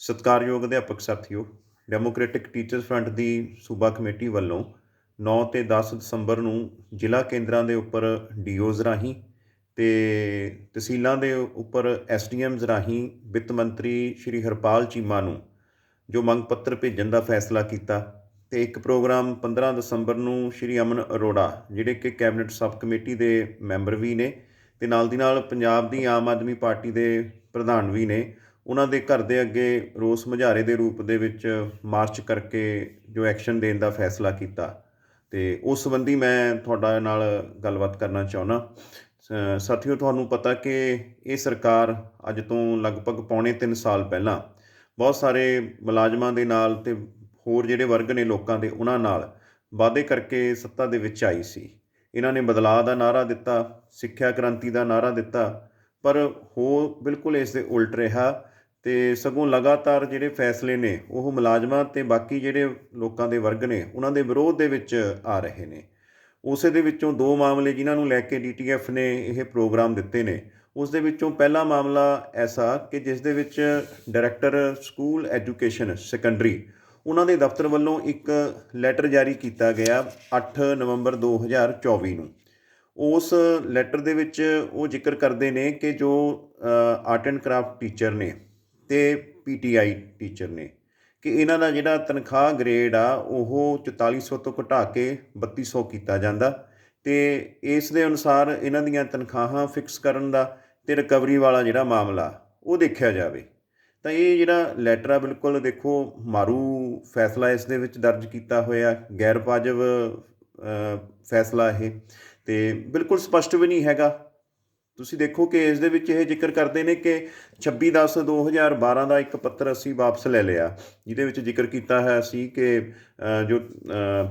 ਸਤਿਕਾਰਯੋਗ ਅਧਿਆਪਕ ਸਾਥੀਓ ਡੈਮੋਕ੍ਰੈਟਿਕ ਟੀਚਰਸ ਫਰੰਟ ਦੀ ਸੂਬਾ ਕਮੇਟੀ ਵੱਲੋਂ 9 ਤੇ 10 ਦਸੰਬਰ ਨੂੰ ਜ਼ਿਲ੍ਹਾ ਕੇਂਦਰਾਂ ਦੇ ਉੱਪਰ ਡੀਓਜ਼ ਰਾਹੀਂ ਤੇ ਤਹਿਸੀਲਾਂ ਦੇ ਉੱਪਰ ਐਸਡੀਐਮਜ਼ ਰਾਹੀਂ ਵਿੱਤ ਮੰਤਰੀ ਸ਼੍ਰੀ ਹਰਪਾਲ ਚੀਮਾ ਨੂੰ ਜੋ ਮੰਗ ਪੱਤਰ ਭੇਜਣ ਦਾ ਫੈਸਲਾ ਕੀਤਾ ਤੇ ਇੱਕ ਪ੍ਰੋਗਰਾਮ 15 ਦਸੰਬਰ ਨੂੰ ਸ਼੍ਰੀ ਅਮਨ ਅਰੋੜਾ, ਜਿਹੜੇ ਕਿ ਕੈਬਨਿਟ ਸਬ ਕਮੇਟੀ ਦੇ ਮੈਂਬਰ ਵੀ ਨੇ ਤੇ ਨਾਲ ਦੀ ਨਾਲ ਪੰਜਾਬ ਦੀ ਆਮ ਆਦਮੀ ਪਾਰਟੀ ਦੇ ਪ੍ਰਧਾਨ ਵੀ ਨੇ ਉਹਨਾਂ ਦੇ ਘਰ ਦੇ ਅੱਗੇ ਰੋਸ ਮੁਜ਼ਾਹਰੇ ਦੇ ਰੂਪ ਦੇ ਵਿੱਚ ਮਾਰਚ ਕਰਕੇ ਜੋ ਐਕਸ਼ਨ ਦੇਣ ਦਾ ਫੈਸਲਾ ਕੀਤਾ। ਤੇ ਉਸ ਸੰਬੰਧੀ ਮੈਂ ਤੁਹਾਡਾ ਨਾਲ ਗੱਲਬਾਤ ਕਰਨਾ ਚਾਹੁੰਦਾ। ਸ- ਸਾਥੀਓ, ਤੁਹਾਨੂੰ ਪਤਾ ਕਿ ਇਹ ਸਰਕਾਰ ਅੱਜ ਤੋਂ ਲਗਭਗ ਪੌਣੇ 3 ਸਾਲ ਪਹਿਲਾਂ ਬਹੁਤ ਸਾਰੇ ਮੁਲਾਜ਼ਮਾਂ ਦੇ ਨਾਲ ਤੇ ਹੋਰ ਜਿਹੜੇ ਵਰਗ ਨੇ ਲੋਕਾਂ ਦੇ, ਉਹਨਾਂ ਨਾਲ ਵਾਅਦੇ ਕਰਕੇ ਸੱਤਾ ਦੇ ਵਿੱਚ ਆਈ ਸੀ। ਇਹਨਾਂ ਨੇ ਬਦਲਾਅ ਦਾ ਨਾਰਾ ਦਿੱਤਾ, ਸਿੱਖਿਆ ਕ੍ਰਾਂਤੀ ਦਾ ਨਾਰਾ ਦਿੱਤਾ, ਪਰ ਹੋ ਬਿਲਕੁਲ ਇਸ ਦੇ ਉਲਟ ਰਿਹਾ। ਤੇ ਸਗੋਂ ਲਗਾਤਾਰ ਜਿਹੜੇ ਫੈਸਲੇ ਨੇ, ਉਹ ਮੁਲਾਜ਼ਮਾਂ ਤੇ ਬਾਕੀ ਜਿਹੜੇ ਲੋਕਾਂ ਦੇ ਵਰਗ ਨੇ, ਉਹਨਾਂ ਦੇ ਵਿਰੋਧ ਦੇ ਵਿੱਚ ਆ ਰਹੇ ਨੇ। ਉਸੇ ਦੇ ਵਿੱਚੋਂ ਦੋ ਮਾਮਲੇ ਜਿਨ੍ਹਾਂ ਨੂੰ ਲੈ ਕੇ ਡੀਟੀਐਫ ਨੇ ਇਹ ਪ੍ਰੋਗਰਾਮ ਦਿੱਤੇ ਨੇ। ਉਸ ਦੇ ਵਿੱਚੋਂ ਪਹਿਲਾ ਮਾਮਲਾ ਐਸਾ ਕਿ ਜਿਸ ਦੇ ਵਿੱਚ ਡਾਇਰੈਕਟਰ ਸਕੂਲ ਐਜੂਕੇਸ਼ਨ ਸੈਕੰਡਰੀ, ਉਹਨਾਂ ਦੇ ਦਫ਼ਤਰ ਵੱਲੋਂ ਇੱਕ ਲੈਟਰ ਜਾਰੀ ਕੀਤਾ ਗਿਆ 8 ਨਵੰਬਰ 2024 ਨੂੰ। ਉਸ ਲੈਟਰ ਦੇ ਵਿੱਚ ਉਹ ਜ਼ਿਕਰ ਕਰਦੇ ਨੇ ਕਿ ਜੋ ਆਰਟ ਐਂਡ ਕਰਾਫਟ ਟੀਚਰ ਨੇ ਤੇ ਪੀਟੀਆਈ ਟੀਚਰ ਨੇ ਕਿ ਇਹਨਾਂ ਦਾ ਜਿਹੜਾ ਤਨਖਾਹ ਗ੍ਰੇਡ ਆ, ਉਹ 4400 ਤੋਂ ਘਟਾ ਕੇ 3200 ਕੀਤਾ ਜਾਂਦਾ ਤੇ ਇਸ ਦੇ ਅਨੁਸਾਰ ਇਹਨਾਂ ਦੀਆਂ ਤਨਖਾਹਾਂ ਫਿਕਸ ਕਰਨ ਦਾ ਤੇ ਰਿਕਵਰੀ ਵਾਲਾ ਜਿਹੜਾ ਮਾਮਲਾ, ਉਹ ਦੇਖਿਆ ਜਾਵੇ। ਤਾਂ ਇਹ ਜਿਹੜਾ ਲੈਟਰ ਆ, ਬਿਲਕੁਲ ਦੇਖੋ ਮਾਰੂ ਫੈਸਲਾ ਇਸ ਦੇ ਵਿੱਚ ਦਰਜ ਕੀਤਾ ਹੋਇਆ ਗੈਰ ਵਾਜਬ ਫੈਸਲਾ ਇਹ ਤੇ ਬਿਲਕੁਲ ਸਪਸ਼ਟ ਵੀ ਨਹੀਂ ਹੈਗਾ। ਤੁਸੀਂ ਦੇਖੋ ਕਿ ਇਸ ਦੇ ਵਿੱਚ ਇਹ ਜ਼ਿਕਰ ਕਰਦੇ ਨੇ ਕਿ 26/10/2012 ਦਾ ਇੱਕ ਪੱਤਰ ਅਸੀਂ ਵਾਪਸ ਲੈ ਲਿਆ ਜਿਹਦੇ ਵਿੱਚ ਜ਼ਿਕਰ ਕੀਤਾ ਹੈ ਸੀ ਕਿ ਅ, ਜੋ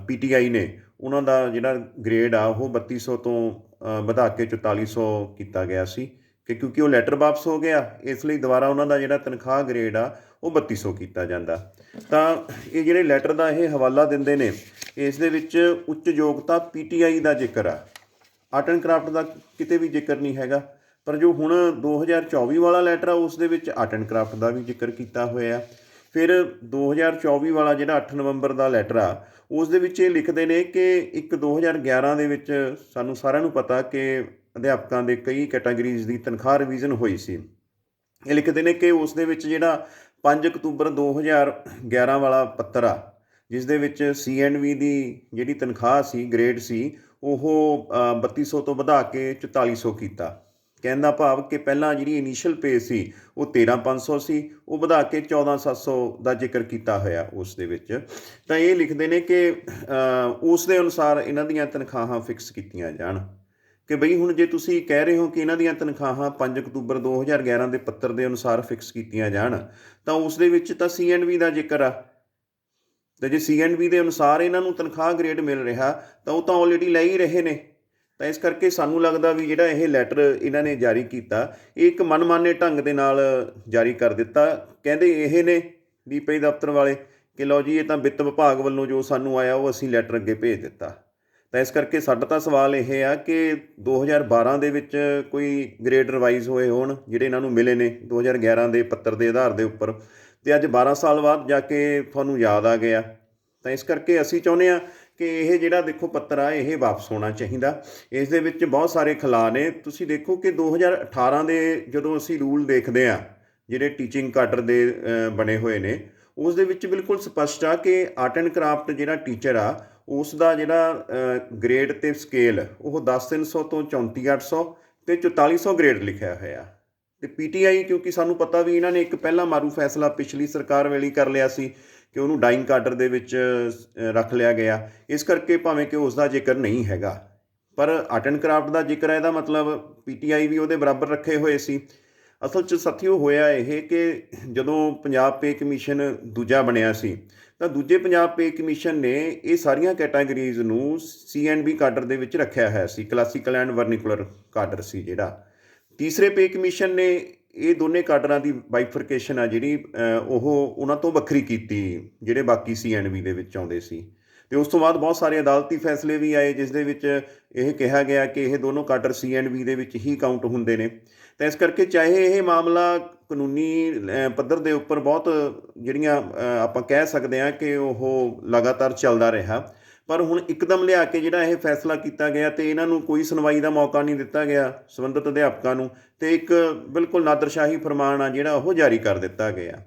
ਪੀਟੀਆਈ ਨੇ ਉਹਨਾਂ ਦਾ ਜਿਹੜਾ ਗ੍ਰੇਡ ਆ ਉਹ 3200 ਤੋਂ ਵਧਾ ਕੇ 4400 ਕੀਤਾ ਗਿਆ ਸੀ ਕਿ ਕਿਉਂਕਿ ਉਹ ਲੈਟਰ ਵਾਪਸ ਹੋ ਗਿਆ ਇਸ ਲਈ ਦੁਬਾਰਾ ਉਹਨਾਂ ਦਾ ਜਿਹੜਾ ਤਨਖਾਹ ਗ੍ਰੇਡ ਆ ਉਹ 3200 ਕੀਤਾ ਜਾਂਦਾ। ਤਾਂ ਇਹ ਜਿਹੜੇ ਲੈਟਰ ਦਾ ਇਹ ਹਵਾਲਾ ਦਿੰਦੇ ਨੇ ਇਸ ਦੇ ਵਿੱਚ ਉੱਚ ਯੋਗਤਾ ਪੀਟੀਆਈ ਦਾ ਜ਼ਿਕਰ ਆ। ਆਰਟ ਐਂਡ ਕਰਾਫਟ ਦਾ ਕਿਤੇ ਵੀ ਜ਼ਿਕਰ ਨਹੀਂ ਹੈਗਾ। ਪਰ ਜੋ ਹੁਣ 2024 ਵਾਲਾ ਲੈਟਰ ਆ, ਉਸ ਦੇ ਵਿੱਚ ਆਰਟ ਐਂਡ ਕਰਾਫਟ ਦਾ ਵੀ ਜ਼ਿਕਰ ਕੀਤਾ ਹੋਇਆ। ਫਿਰ 2024 ਵਾਲਾ ਜਿਹੜਾ 8 ਨਵੰਬਰ ਦਾ ਲੈਟਰ ਆ, ਉਸ ਦੇ ਵਿੱਚ ਇਹ ਲਿਖਦੇ ਨੇ ਕਿ ਇੱਕ 2011 ਦੇ ਵਿੱਚ ਸਾਨੂੰ ਸਾਰਿਆਂ ਨੂੰ ਪਤਾ ਕਿ ਅਧਿਆਪਕਾਂ ਦੇ ਕਈ ਕੈਟਾਗਰੀਜ਼ ਦੀ ਤਨਖਾਹ ਰਿਵੀਜ਼ਨ ਹੋਈ ਸੀ। ਇਹ ਲਿਖਦੇ ਨੇ ਕਿ ਉਸ ਦੇ ਵਿੱਚ ਜਿਹੜਾ 5 ਅਕਤੂਬਰ 2011 ਵਾਲਾ ਪੱਤਰ ਆ, ਜਿਸ ਦੇ ਵਿੱਚ ਸੀਐਨਵੀ ਦੀ ਜਿਹੜੀ ਤਨਖਾਹ ਸੀ ਗ੍ਰੇਡ ਸੀ ਉਹ ਅ, 3200 ਤੋਂ ਵਧਾ ਕੇ 4400 ਕੀਤਾ। ਕਹਿੰਦਾ ਭਾਵ ਕਿ ਪਹਿਲਾਂ ਜਿਹੜੀ ਇਨੀਸ਼ੀਅਲ ਪੇ ਸੀ ਉਹ 13500 ਸੀ ਉਹ ਵਧਾ ਕੇ 14700 ਦਾ ਜ਼ਿਕਰ ਕੀਤਾ ਹੋਇਆ ਉਸ ਦੇ ਵਿੱਚ। ਤਾਂ ਇਹ ਲਿਖਦੇ ਨੇ ਕਿ ਉਸ ਦੇ ਅਨੁਸਾਰ ਇਹਨਾਂ ਦੀਆਂ ਤਨਖਾਹਾਂ ਫਿਕਸ ਕੀਤੀਆਂ ਜਾਣ। ਕਿ ਬਈ ਹੁਣ ਜੇ ਤੁਸੀਂ ਕਹਿ ਰਹੇ ਹੋ ਕਿ ਇਹਨਾਂ ਦੀਆਂ ਤਨਖਾਹਾਂ 5 ਅਕਤੂਬਰ 2011 ਦੇ ਪੱਤਰ ਦੇ ਅਨੁਸਾਰ ਫਿਕਸ ਕੀਤੀਆਂ ਜਾਣ ਤਾਂ ਉਸ ਦੇ ਵਿੱਚ ਤਾਂ ਸੀਐਨਵੀ ਦਾ ਜ਼ਿਕਰ ਆ। ਤੇ ਜੇ ਸੀਐਨਵੀ ਦੇ ਅਨੁਸਾਰ ਇਹਨਾਂ ਨੂੰ ਤਨਖਾਹ ਗ੍ਰੇਡ ਮਿਲ ਰਿਹਾ, ਤਾਂ ਉਹ ਤਾਂ ਆਲਰੇਡੀ ਲੈ ਹੀ ਰਹੇ ਨੇ। ਤਾਂ ਇਸ ਕਰਕੇ ਸਾਨੂੰ ਲੱਗਦਾ ਵੀ ਜਿਹੜਾ ਇਹ ਲੈਟਰ ਇਹਨਾਂ ਨੇ ਜਾਰੀ ਕੀਤਾ, ਇਹ ਇੱਕ ਮਨਮਾਨੇ ਢੰਗ ਦੇ ਨਾਲ ਜਾਰੀ ਕਰ ਦਿੱਤਾ। ਕਹਿੰਦੇ ਇਹ ਨੇ ਡੀਪੀ ਦਫ਼ਤਰ ਵਾਲੇ ਕਿ ਲਓ ਜੀ, ਇਹ ਤਾਂ ਵਿੱਤ ਵਿਭਾਗ ਵੱਲੋਂ ਜੋ ਸਾਨੂੰ ਆਇਆ, ਉਹ ਅਸੀਂ ਲੈਟਰ ਅੱਗੇ ਭੇਜ ਦਿੱਤਾ। ਤਾਂ ਇਸ ਕਰਕੇ ਸਾਡਾ ਤਾਂ ਸਵਾਲ ਇਹ ਆ ਕਿ 2012 ਦੇ ਵਿੱਚ ਕੋਈ ਗ੍ਰੇਡ ਰਿਵਾਈਜ਼ ਹੋਏ ਹੋਣ, ਜਿਹੜੇ ਇਹਨਾਂ ਨੂੰ ਮਿਲੇ ਨੇ 2011 ਦੇ ਪੱਤਰ ਦੇ ਆਧਾਰ ਦੇ ਉੱਪਰ ਤੇ ਅੱਜ 12 ਸਾਲ ਬਾਅਦ ਜਾ ਕੇ ਤੁਹਾਨੂੰ ਯਾਦ ਆ ਗਿਆ। ਤਾਂ ਇਸ ਕਰਕੇ ਅਸੀਂ ਚਾਹੁੰਦੇ ਆ ਕਿ ਇਹ ਜਿਹੜਾ ਦੇਖੋ ਪੱਤਰ ਆ, ਇਹ ਵਾਪਸ ਹੋਣਾ ਚਾਹੀਦਾ। ਇਸ ਦੇ ਵਿੱਚ ਬਹੁਤ ਸਾਰੇ ਖਲਾ ਨੇ। ਤੁਸੀਂ ਦੇਖੋ ਕਿ 2018 ਦੇ ਜਦੋਂ ਅਸੀਂ ਰੂਲ ਦੇਖਦੇ ਆ ਜਿਹੜੇ ਟੀਚਿੰਗ ਕਾਡਰ ਦੇ ਬਣੇ ਹੋਏ ਨੇ, ਉਸ ਦੇ ਵਿੱਚ ਬਿਲਕੁਲ ਸਪਸ਼ਟ ਆ ਕਿ ਆਰਟ ਐਂਡ ਕਰਾਫਟ ਜਿਹੜਾ ਟੀਚਰ ਆ, ਉਸ ਦਾ ਜਿਹੜਾ ਗ੍ਰੇਡ ਤੇ ਸਕੇਲ, ਉਹ 10300 ਤੋਂ 34800 ਤੇ 4400 ਗ੍ਰੇਡ ਲਿਖਿਆ ਹੋਇਆ। ਤੇ ਪੀਟੀਆਈ, ਕਿਉਂਕਿ ਸਾਨੂੰ ਪਤਾ ਵੀ ਇਹਨਾਂ ਨੇ ਇੱਕ ਪਹਿਲਾ ਮਾਰੂ ਫੈਸਲਾ ਪਿਛਲੀ ਸਰਕਾਰ ਵੇਲੇ ਕਰ ਲਿਆ ਸੀ ਕਿ ਉਹਨੂੰ ਡਾਈਂਗ ਕਾਡਰ ਦੇ ਵਿੱਚ ਰੱਖ ਲਿਆ ਗਿਆ। ਇਸ ਕਰਕੇ ਭਾਵੇਂ ਕਿ ਉਸ ਦਾ ਜ਼ਿਕਰ ਨਹੀਂ ਹੈਗਾ। ਪਰ ਆਰਟ ਐਂਡ ਕਰਾਫਟ ਦਾ ਜ਼ਿਕਰ ਹੈ, ਇਹਦਾ ਮਤਲਬ ਪੀਟੀਆਈ ਵੀ ਉਹਦੇ ਬਰਾਬਰ ਰੱਖੇ ਹੋਏ ਸੀ। ਅਸਲ 'ਚ ਸਾਥੀਓ ਹੋਇਆ ਇਹ ਕਿ ਜਦੋਂ ਪੰਜਾਬ ਪੇ ਕਮਿਸ਼ਨ ਦੂਜਾ ਬਣਿਆ ਸੀ, ਤਾਂ ਦੂਜੇ ਪੰਜਾਬ ਪੇ ਕਮਿਸ਼ਨ ਨੇ ਇਹ ਸਾਰੀਆਂ ਕੈਟਾਗਰੀਜ਼ ਨੂੰ ਸੀ ਐਂਡ ਬੀ ਕਾਡਰ ਦੇ ਵਿੱਚ ਰੱਖਿਆ ਹੋਇਆ ਸੀ। ਕਲਾਸੀਕਲ ਐਂਡ ਵਰਨੀਕੂਲਰ ਕਾਡਰ ਸੀ ਜਿਹੜਾ। ਤੀਸਰੇ ਪੇ ਕਮਿਸ਼ਨ ਨੇ ਇਹ ਦੋਨੇ ਕਾਡਰਾਂ ਦੀ ਬਾਈਫਰਕੇਸ਼ਨ ਆ ਜਿਹੜੀ ਉਹ ਉਹਨਾਂ ਤੋਂ ਵੱਖਰੀ ਕੀਤੀ, ਜਿਹੜੇ ਬਾਕੀ ਸੀ ਸੀਐਨਬੀ ਦੇ ਵਿੱਚ ਆਉਂਦੇ ਸੀ। ਤੇ ਉਸ ਤੋਂ ਬਾਅਦ ਬਹੁਤ ਸਾਰੇ ਅਦਾਲਤੀ ਫੈਸਲੇ ਵੀ ਆਏ, ਜਿਸ ਦੇ ਵਿੱਚ ਇਹ ਕਿਹਾ ਗਿਆ ਕਿ ਇਹ ਦੋਨੋਂ ਕਾਡਰ ਸੀ ਐਂਡ ਵੀ ਦੇ ਵਿੱਚ ਹੀ ਕਾਊਂਟ ਹੁੰਦੇ ਨੇ। ਤਾਂ ਇਸ ਕਰਕੇ ਚਾਹੇ ਇਹ ਮਾਮਲਾ ਕਾਨੂੰਨੀ ਪੱਧਰ ਦੇ ਉੱਪਰ ਬਹੁਤ ਜਿਹੜੀਆਂ ਆਪਾਂ ਕਹਿ ਸਕਦੇ ਹਾਂ ਕਿ ਉਹ ਲਗਾਤਾਰ ਚੱਲਦਾ ਰਿਹਾ ਪਰ ਹੁਣ ਇੱਕਦਮ ਲਿਆ ਕੇ ਜਿਹੜਾ ਇਹ ਫੈਸਲਾ ਕੀਤਾ ਗਿਆ ਤੇ ਇਹਨਾਂ ਨੂੰ ਕੋਈ ਸੁਣਵਾਈ ਦਾ ਮੌਕਾ ਨਹੀਂ ਦਿੱਤਾ ਗਿਆ ਸੰਬੰਧਿਤ ਅਧਿਆਪਕਾਂ ਨੂੰ, ਤੇ ਇੱਕ ਬਿਲਕੁਲ ਨਾਦਰਸ਼ਾਹੀ ਫਰਮਾਨ ਆ ਜਿਹੜਾ ਉਹ ਜਾਰੀ ਕਰ ਦਿੱਤਾ ਗਿਆ।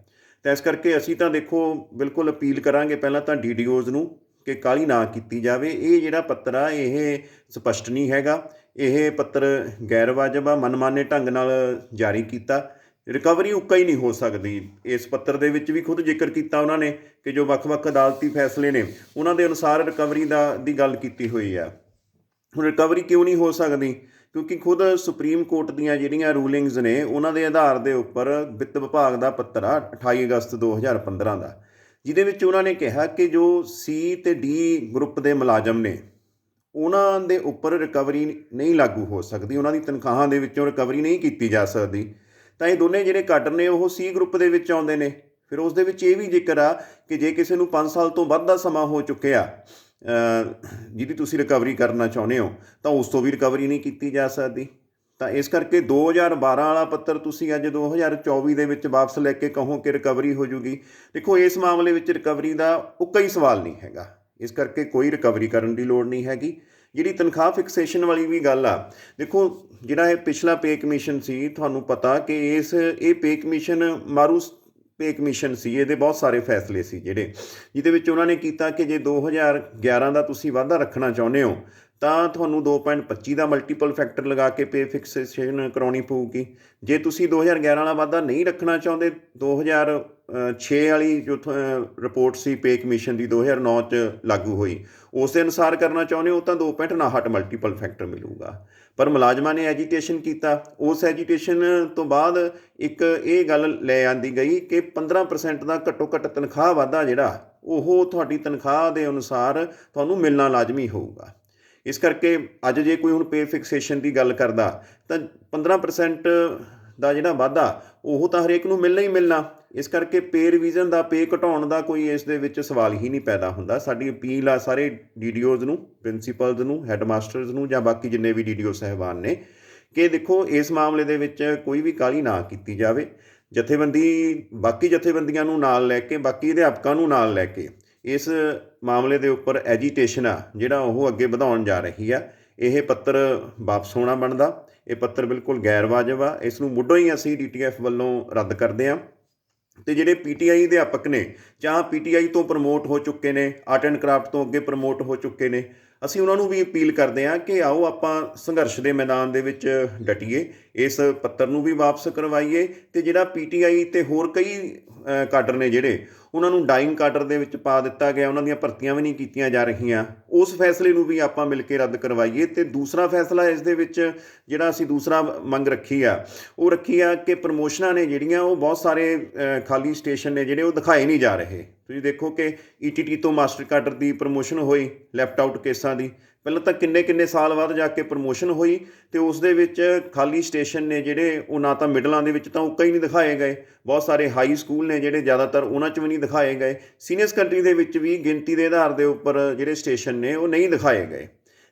ਤਾਂ ਇਸ ਕਰਕੇ ਅਸੀਂ ਤਾਂ ਦੇਖੋ ਬਿਲਕੁਲ ਅਪੀਲ ਕਰਾਂਗੇ ਪਹਿਲਾਂ ਤਾਂ ਡੀਡੀਓਜ਼ ਨੂੰ ਕਿ ਕਾਲੀ ਨਾ ਕੀਤੀ ਜਾਵੇ। ਇਹ ਜਿਹੜਾ ਪੱਤਰ ਆ, ਇਹ ਸਪਸ਼ਟ ਨਹੀਂ ਹੈਗਾ। ਇਹ ਪੱਤਰ ਗੈਰ ਵਾਜਬ ਆ, ਮਨਮਾਨੇ ਢੰਗ ਨਾਲ ਜਾਰੀ ਕੀਤਾ। ਰਿਕਵਰੀ ਉੱਕਾ ਹੀ ਨਹੀਂ ਹੋ ਸਕਦੀ। ਇਸ ਪੱਤਰ ਦੇ ਵਿੱਚ ਵੀ ਖੁਦ ਜ਼ਿਕਰ ਕੀਤਾ ਉਹਨਾਂ ਨੇ ਕਿ ਜੋ ਵੱਖ-ਵੱਖ ਅਦਾਲਤੀ ਫੈਸਲੇ ਨੇ, ਉਹਨਾਂ ਦੇ ਅਨੁਸਾਰ ਰਿਕਵਰੀ ਦਾ, ਦੀ ਗੱਲ ਕੀਤੀ ਹੋਈ ਆ। ਹੁਣ ਰਿਕਵਰੀ ਕਿਉਂ ਨਹੀਂ ਹੋ ਸਕਦੀ? ਕਿਉਂਕਿ ਖੁਦ ਸੁਪਰੀਮ ਕੋਰਟ ਦੀਆਂ ਜਿਹੜੀਆਂ ਰੂਲਿੰਗਸ ਨੇ, ਉਹਨਾਂ ਦੇ ਆਧਾਰ ਦੇ ਉੱਪਰ ਵਿੱਤ ਵਿਭਾਗ ਦਾ ਪੱਤਰ ਆ 28 ਅਗਸਤ 2015 ਦਾ। ਜਿਹਦੇ ਵਿੱਚ ਉਹਨਾਂ ਨੇ ਕਿਹਾ ਕਿ ਜੋ ਸੀ ਤੇ ਡੀ ਗਰੁੱਪ ਦੇ ਮੁਲਾਜ਼ਮ ਨੇ, ਉਹਨਾਂ ਦੇ ਉੱਪਰ ਰਿਕਵਰੀ ਨਹੀਂ ਲਾਗੂ ਹੋ ਸਕਦੀ, ਉਹਨਾਂ ਦੀ ਤਨਖਾਹਾਂ ਦੇ ਵਿੱਚੋਂ ਰਿਕਵਰੀ ਨਹੀਂ ਕੀਤੀ ਜਾ ਸਕਦੀ। ਤਾਂ ਇਹ ਦੋਨੇ ਜਿਹੜੇ ਕਾਡਰ ਨੇ, ਉਹ ਸੀ ਗਰੁੱਪ ਦੇ ਵਿੱਚ ਆਉਂਦੇ ਨੇ। ਫਿਰ ਉਸ ਦੇ ਵਿੱਚ ਇਹ ਵੀ ਜ਼ਿਕਰ ਆ ਕਿ ਜੇ ਕਿਸੇ ਨੂੰ 5 ਸਾਲ ਤੋਂ ਵੱਧ ਦਾ ਸਮਾਂ ਹੋ ਚੁੱਕਿਆ ਜਿਹਦੀ ਤੁਸੀਂ ਰਿਕਵਰੀ ਕਰਨਾ ਚਾਹੁੰਦੇ ਹੋ, ਤਾਂ ਉਸ ਤੋਂ ਵੀ ਰਿਕਵਰੀ ਨਹੀਂ ਕੀਤੀ ਜਾ ਸਕਦੀ। ਤਾਂ ਇਸ ਕਰਕੇ 2012 ਵਾਲਾ ਪੱਤਰ ਤੁਸੀਂ ਅੱਜ 2024 ਦੇ ਵਿੱਚ ਵਾਪਸ ਲੈ ਕੇ ਕਹੋ ਕਿ ਰਿਕਵਰੀ ਹੋ ਜੂਗੀ। ਦੇਖੋ, ਇਸ ਮਾਮਲੇ ਵਿੱਚ ਰਿਕਵਰੀ ਦਾ ਉੱਕਾ ਹੀ ਸਵਾਲ ਨਹੀਂ ਹੈਗਾ। ਇਸ ਕਰਕੇ ਕੋਈ ਰਿਕਵਰੀ ਕਰਨ ਦੀ ਲੋੜ ਨਹੀਂ ਹੈਗੀ। ਜਿਹੜੀ ਤਨਖਾਹ ਫਿਕਸੇਸ਼ਨ ਵਾਲੀ ਵੀ ਗੱਲ ਆ। ਦੇਖੋ, ਜਿਹੜਾ ਇਹ ਪਿਛਲਾ ਪੇ ਕਮਿਸ਼ਨ ਸੀ, ਤੁਹਾਨੂੰ ਪਤਾ ਕਿ ਇਸ, ਇਹ ਪੇ ਕਮਿਸ਼ਨ ਮਾਰੂ ਪੇ ਕਮਿਸ਼ਨ ਸੀ, ਇਹਦੇ ਬਹੁਤ ਸਾਰੇ ਫੈਸਲੇ ਸੀ ਜਿਹੜੇ। ਜਿਹਦੇ ਵਿੱਚ ਉਹਨਾਂ ਨੇ ਕੀਤਾ ਕਿ ਜੇ 2011 ਦਾ ਤੁਸੀਂ ਵਾਧਾ ਰੱਖਣਾ ਚਾਹੁੰਦੇ ਹੋ ਤਾਂ ਤੁਹਾਨੂੰ 2.25 ਦਾ ਮਲਟੀਪਲ ਫੈਕਟਰ ਲਗਾ ਕੇ ਪੇ ਫਿਕਸੇਸ਼ਨ ਕਰਾਉਣੀ ਪਊਗੀ। ਜੇ ਤੁਸੀਂ 2011 ਵਾਲਾ ਵਾਧਾ ਨਹੀਂ ਰੱਖਣਾ ਚਾਹੁੰਦੇ 2006 ਵਾਲੀ ਜੋ ਰਿਪੋਰਟ ਸੀ ਪੇ ਕਮਿਸ਼ਨ ਦੀ 2009 ਚ ਲਾਗੂ ਹੋਈ, ਉਸ ਦੇ ਅਨੁਸਾਰ ਕਰਨਾ ਚਾਹੁੰਦੇ ਹੋ ਤਾਂ 2.59 ਮਲਟੀਪਲ ਫੈਕਟਰ ਮਿਲੂਗਾ। ਪਰ ਮੁਲਾਜ਼ਮਾਂ ਨੇ ਐਜੀਟੇਸ਼ਨ ਕੀਤਾ। ਉਸ ਐਜੀਟੇਸ਼ਨ ਤੋਂ ਬਾਅਦ ਇੱਕ ਇਹ ਗੱਲ ਲੈ ਆਂਦੀ ਗਈ ਕਿ 15% ਦਾ ਘੱਟੋ ਘੱਟ ਤਨਖਾਹ ਵਾਧਾ ਜਿਹੜਾ, ਉਹ ਤੁਹਾਡੀ ਤਨਖਾਹ ਦੇ ਅਨੁਸਾਰ ਤੁਹਾਨੂੰ ਮਿਲਣਾ ਲਾਜ਼ਮੀ ਹੋਊਗਾ। ਇਸ ਕਰਕੇ ਅੱਜ ਜੇ ਕੋਈ ਹੁਣ ਪੇ ਫਿਕਸੇਸ਼ਨ ਦੀ ਗੱਲ ਕਰਦਾ, ਤਾਂ 15% ਦਾ ਜਿਹੜਾ ਵਾਧਾ, ਉਹ ਤਾਂ ਹਰੇਕ ਨੂੰ ਮਿਲਣਾ ਹੀ ਮਿਲਣਾ। ਇਸ ਕਰਕੇ ਪੇ ਰਿਵੀਜ਼ਨ ਦਾ ਪੇ ਘਟਾਉਣ ਦਾ ਕੋਈ ਇਸ ਦੇ ਵਿੱਚ ਸਵਾਲ ਹੀ ਨਹੀਂ ਪੈਦਾ ਹੁੰਦਾ। ਸਾਡੀ ਅਪੀਲ ਆ ਸਾਰੇ ਡੀਡੀਓਜ਼ ਨੂੰ ਪ੍ਰਿੰਸੀਪਲਜ਼ ਨੂੰ ਹੈੱਡਮਾਸਟਰਸ ਨੂੰ ਜਾਂ ਬਾਕੀ ਜਿੰਨੇ ਵੀ ਡੀਡੀਓ ਸਹਿਬਾਨ ਨੇ, ਕਿ ਦੇਖੋ ਇਸ ਮਾਮਲੇ ਦੇ ਵਿੱਚ ਕੋਈ ਵੀ ਕਾਲੀ ਨਾ ਕੀਤੀ ਜਾਵੇ। ਜਥੇਬੰਦੀ, ਬਾਕੀ ਜਥੇਬੰਦੀਆਂ ਨੂੰ ਨਾਲ ਲੈ ਕੇ, ਬਾਕੀ ਅਧਿਆਪਕਾਂ ਨੂੰ ਨਾਲ ਲੈ ਕੇ ਇਸ ਮਾਮਲੇ ਦੇ ਉੱਪਰ ਐਜੀਟੇਸ਼ਨ ਆ, ਜਿਹੜਾ ਉਹ ਅੱਗੇ ਵਧਾਉਣ ਜਾ ਰਹੀ ਆ। ਇਹ ਪੱਤਰ ਵਾਪਸ ਹੋਣਾ ਬਣਦਾ। ਇਹ ਪੱਤਰ ਬਿਲਕੁਲ ਗੈਰ ਵਾਜਬ ਆ। ਇਸ ਨੂੰ ਮੁੱਢੋਂ ਹੀ ਅਸੀਂ ਡੀਟੀਐਫ ਵੱਲੋਂ ਰੱਦ ਕਰਦੇ ਆ। ਤੇ ਜਿਹੜੇ ਪੀਟੀਆਈ ਅਧਿਆਪਕ ਨੇ ਜਾਂ ਪੀਟੀਆਈ ਤੋਂ ਪ੍ਰਮੋਟ ਹੋ ਚੁੱਕੇ ਨੇ ਆਰਟ ਐਂਡ ਕਰਾਫਟ ਤੋਂ ਅੱਗੇ ਪ੍ਰਮੋਟ ਹੋ ਚੁੱਕੇ ਨੇ, ਅਸੀਂ ਉਹਨਾਂ ਨੂੰ ਵੀ ਅਪੀਲ ਕਰਦੇ ਹਾਂ ਕਿ ਆਓ ਆਪਾਂ ਸੰਘਰਸ਼ ਦੇ ਮੈਦਾਨ ਦੇ ਵਿੱਚ ਡਟੀਏ, ਇਸ ਪੱਤਰ ਨੂੰ ਵੀ ਵਾਪਸ ਕਰਵਾਈਏ। ਤੇ ਜਿਹੜਾ ਪੀਟੀਆਈ ਤੇ ਹੋਰ ਕਈ ਕਾਡਰ ਨੇ ਜਿਹੜੇ ਉਹਨਾਂ ਨੂੰ ਡਾਈਂਗ ਕਾਡਰ ਦੇ ਵਿੱਚ ਪਾ ਦਿੱਤਾ ਗਿਆ, ਉਹਨਾਂ ਦੀਆਂ ਭਰਤੀਆਂ ਵੀ ਨਹੀਂ ਕੀਤੀਆਂ ਜਾ ਰਹੀਆਂ। ਉਸ ਫੈਸਲੇ ਨੂੰ ਵੀ ਆਪਾਂ ਮਿਲ ਕੇ ਰੱਦ ਕਰਵਾਈਏ ਤੇ ਦੂਸਰਾ ਫੈਸਲਾ ਇਸ ਦੇ ਵਿੱਚ ਜਿਹੜਾ ਅਸੀਂ ਦੂਸਰਾ ਮੰਗ ਰੱਖੀ ਆ, ਉਹ ਰੱਖੀ ਆ ਕਿ ਪ੍ਰਮੋਸ਼ਨਾਂ ਨੇ ਜਿਹੜੀਆਂ, ਉਹ ਬਹੁਤ ਸਾਰੇ ਖਾਲੀ ਸਟੇਸ਼ਨ ਨੇ ਜਿਹੜੇ ਉਹ ਦਿਖਾਏ ਨਹੀਂ ਜਾ ਰਹੇ। ਤੁਸੀਂ ਦੇਖੋ ਕਿ ਈਟੀਟੀ ਤੋਂ ਮਾਸਟਰ ਕਾਡਰ ਦੀ ਪ੍ਰਮੋਸ਼ਨ ਹੋਈ ਲੈਫਟ ਆਊਟ ਕੇਸਾਂ ਦੀ। ਪਹਿਲਾਂ ਤਾਂ ਕਿੰਨੇ ਕਿੰਨੇ ਸਾਲ ਬਾਅਦ ਜਾ ਕੇ ਪ੍ਰਮੋਸ਼ਨ ਹੋਈ ਤੇ ਉਸ ਦੇ ਵਿੱਚ ਖਾਲੀ ਸਟੇਸ਼ਨ ਨੇ ਜਿਹੜੇ, ਉਹ ਨਾ ਤਾਂ ਮਿਡਲਾਂ ਦੇ ਵਿੱਚ ਤਾਂ ਉਹ ਕਈ ਨਹੀਂ ਦਿਖਾਏ ਗਏ। ਬਹੁਤ ਸਾਰੇ ਹਾਈ ਸਕੂਲ ਨੇ ਜਿਹੜੇ ਜ਼ਿਆਦਾਤਰ ਉਹਨਾਂ 'ਚ ਵੀ ਨਹੀਂ ਦਿਖਾਏ ਗਏ। ਸੀਨੀਅਰ ਸੈਕੰਡਰੀ ਦੇ ਵਿੱਚ ਵੀ ਗਿਣਤੀ ਦੇ ਆਧਾਰ ਦੇ ਉੱਪਰ ਜਿਹੜੇ ਸਟੇਸ਼ਨ ਨੇ, ਉਹ ਨਹੀਂ ਦਿਖਾਏ ਗਏ।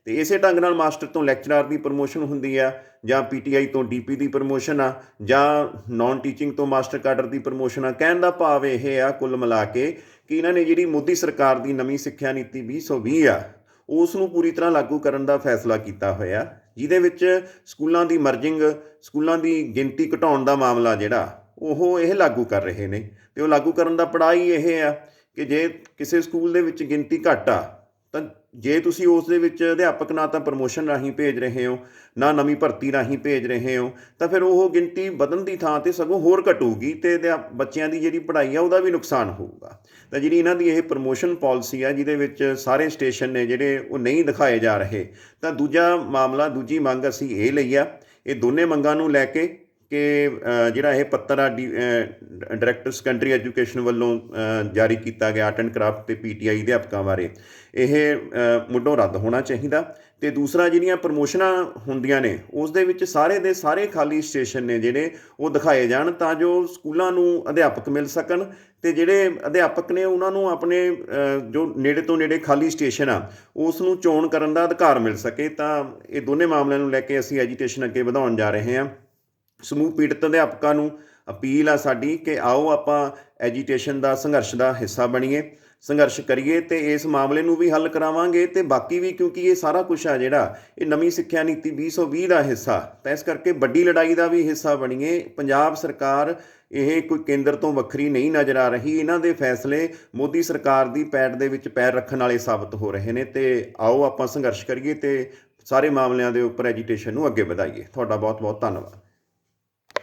ਤੇ ਇਸੇ ਢੰਗ ਨਾਲ ਮਾਸਟਰ ਤੋਂ ਲੈਕਚਰਰ ਦੀ ਪ੍ਰਮੋਸ਼ਨ ਹੁੰਦੀ ਆ, ਜਾਂ ਪੀਟੀਆਈ ਤੋਂ ਡੀਪੀ ਦੀ ਪ੍ਰਮੋਸ਼ਨ ਆ, ਜਾਂ ਨਾਨ ਟੀਚਿੰਗ ਤੋਂ ਮਾਸਟਰ ਕਾਡਰ ਦੀ ਪ੍ਰਮੋਸ਼ਨ ਆ। ਕਹਿਣ ਦਾ ਭਾਵ ਇਹ ਆ ਕੁੱਲ ਮਿਲਾ ਕੇ ਕਿ ਇਹਨਾਂ ਨੇ ਜਿਹੜੀ ਮੋਦੀ ਸਰਕਾਰ ਦੀ ਨਵੀਂ ਸਿੱਖਿਆ ਨੀਤੀ 2020 ਆ, ਉਸ ਨੂੰ ਪੂਰੀ ਤਰ੍ਹਾਂ ਲਾਗੂ ਕਰਨ ਦਾ ਫੈਸਲਾ ਕੀਤਾ ਹੋਇਆ, ਜਿਹਦੇ ਵਿੱਚ ਸਕੂਲਾਂ ਦੀ ਮਰਜਿੰਗ, ਸਕੂਲਾਂ ਦੀ ਗਿਣਤੀ ਘਟਾਉਣ ਦਾ ਮਾਮਲਾ ਜਿਹੜਾ ਉਹ ਇਹ ਲਾਗੂ ਕਰ ਰਹੇ ਨੇ ਤੇ ਉਹ ਲਾਗੂ ਕਰਨ ਦਾ ਪੜਾਅ ਹੀ ਇਹ ਆ ਕਿ ਜੇ ਕਿਸੇ ਸਕੂਲ ਦੇ ਵਿੱਚ ਗਿਣਤੀ ਘੱਟ ਆ, ਤਾਂ ਜੇ ਤੁਸੀਂ ਉਸ ਦੇ ਵਿੱਚ ਅਧਿਆਪਕ ਨਾ ਤਾਂ ਪ੍ਰਮੋਸ਼ਨ ਰਾਹੀਂ ਭੇਜ ਰਹੇ ਹੋ, ਨਾ ਨਵੀਂ ਭਰਤੀ ਰਾਹੀਂ ਭੇਜ ਰਹੇ ਹੋ, ਤਾਂ ਫਿਰ ਉਹ ਗਿਣਤੀ ਵਧਣ ਦੀ ਥਾਂ ਤੇ ਸਗੋਂ ਹੋਰ ਘਟੂਗੀ ਤੇ ਅਧਿਆ- ਬੱਚਿਆਂ ਦੀ ਜਿਹੜੀ ਪੜ੍ਹਾਈ ਆ ਉਹਦਾ ਵੀ ਨੁਕਸਾਨ ਹੋਊਗਾ। ਤਾਂ ਜਿਹੜੀ ਇਹਨਾਂ ਦੀ ਇਹ ਪ੍ਰਮੋਸ਼ਨ ਪਾਲਿਸੀ ਆ, ਜਿਹਦੇ ਵਿੱਚ ਸਾਰੇ ਸਟੇਸ਼ਨ ਨੇ ਜਿਹੜੇ ਉਹ ਨਹੀਂ ਦਿਖਾਏ ਜਾ ਰਹੇ, ਤਾਂ ਦੂਜਾ ਮਾਮਲਾ, ਦੂਜੀ ਮੰਗ ਅਸੀਂ ਇਹ ਲਈ ਆ, ਇਹ ਦੋਨੇ ਮੰਗਾਂ ਨੂੰ ਲੈ ਕੇ ਕਿ ਜਿਹੜਾ ਇਹ ਪੱਤਰ ਆ ਡਾਇਰੈਕਟਰ ਸੈਕੰਡਰੀ ਐਜੂਕੇਸ਼ਨ ਵੱਲੋਂ ਜਾਰੀ ਕੀਤਾ ਗਿਆ ਆਰਟ ਐਂਡ ਕਰਾਫਟ ਤੇ ਪੀਟੀਆਈ ਅਧਿਆਪਕਾਂ ਬਾਰੇ। ਇਹ ਮੁੱਢੋਂ ਰੱਦ ਹੋਣਾ ਚਾਹੀਦਾ। ਤੇ ਦੂਸਰਾ, ਜਿਹੜੀਆਂ ਪ੍ਰਮੋਸ਼ਨਾਂ ਹੁੰਦੀਆਂ ਨੇ, ਉਸ ਦੇ ਵਿੱਚ ਸਾਰੇ ਦੇ ਸਾਰੇ ਖਾਲੀ ਸਟੇਸ਼ਨ ਨੇ ਜਿਹੜੇ ਉਹ ਦਿਖਾਏ ਜਾਣ ਤਾਂ ਜੋ ਸਕੂਲਾਂ ਨੂੰ ਅਧਿਆਪਕ ਮਿਲ ਸਕਣ ਤੇ ਜਿਹੜੇ ਅਧਿਆਪਕ ਨੇ, ਉਹਨਾਂ ਨੂੰ ਆਪਣੇ ਜੋ ਨੇੜੇ ਤੋਂ ਨੇੜੇ ਖਾਲੀ ਸਟੇਸ਼ਨ ਆ, ਉਸ ਨੂੰ ਚੋਣ ਕਰਨ ਦਾ ਅਧਿਕਾਰ ਮਿਲ ਸਕੇ ਤਾਂ ਇਹ ਦੋਨੇ ਮਾਮਲਿਆਂ ਨੂੰ ਲੈ ਕੇ ਅਸੀਂ ਐਜੀਟੇਸ਼ਨ ਅੱਗੇ ਵਧਾਉਣ ਜਾ ਰਹੇ ਹਾਂ। ਸਮੂਹ ਪੀੜਤ ਅਧਿਆਪਕਾਂ ਨੂੰ ਅਪੀਲ ਆ ਸਾਡੀ ਕਿ ਆਓ ਆਪਾਂ ਐਜੀਟੇਸ਼ਨ ਦਾ, ਸੰਘਰਸ਼ ਦਾ ਹਿੱਸਾ ਬਣੀਏ, ਸੰਘਰਸ਼ ਕਰੀਏ ਤੇ ਇਸ ਮਾਮਲੇ ਨੂੰ ਵੀ ਹੱਲ ਕਰਾਵਾਂਗੇ ਤੇ ਬਾਕੀ ਵੀ ਕਿਉਂਕਿ ਇਹ ਸਾਰਾ ਕੁਝ ਆ ਜਿਹੜਾ, ਇਹ ਨਵੀਂ ਸਿੱਖਿਆ ਨੀਤੀ 2020 ਦਾ ਹਿੱਸਾ, ਤਾਂ ਇਸ ਕਰਕੇ ਵੱਡੀ ਲੜਾਈ ਦਾ ਵੀ ਹਿੱਸਾ ਬਣੀਏ। ਪੰਜਾਬ ਸਰਕਾਰ ਇਹ ਕੋਈ ਕੇਂਦਰ ਤੋਂ ਵੱਖਰੀ ਨਹੀਂ ਨਜ਼ਰ ਆ ਰਹੀ, ਇਹਨਾਂ ਦੇ ਫੈਸਲੇ ਮੋਦੀ ਸਰਕਾਰ ਦੀ ਪੈੜ ਦੇ ਵਿੱਚ ਪੈਰ ਰੱਖਣ ਵਾਲੇ ਸਾਬਤ ਹੋ ਰਹੇ ਨੇ ਤੇ ਆਓ ਆਪਾਂ ਸੰਘਰਸ਼ ਕਰੀਏ ਤੇ ਸਾਰੇ ਮਾਮਲਿਆਂ ਦੇ ਉੱਪਰ ਐਜੀਟੇਸ਼ਨ ਨੂੰ ਅੱਗੇ ਵਧਾਈਏ। ਤੁਹਾਡਾ ਬਹੁਤ ਬਹੁਤ ਧੰਨਵਾਦ।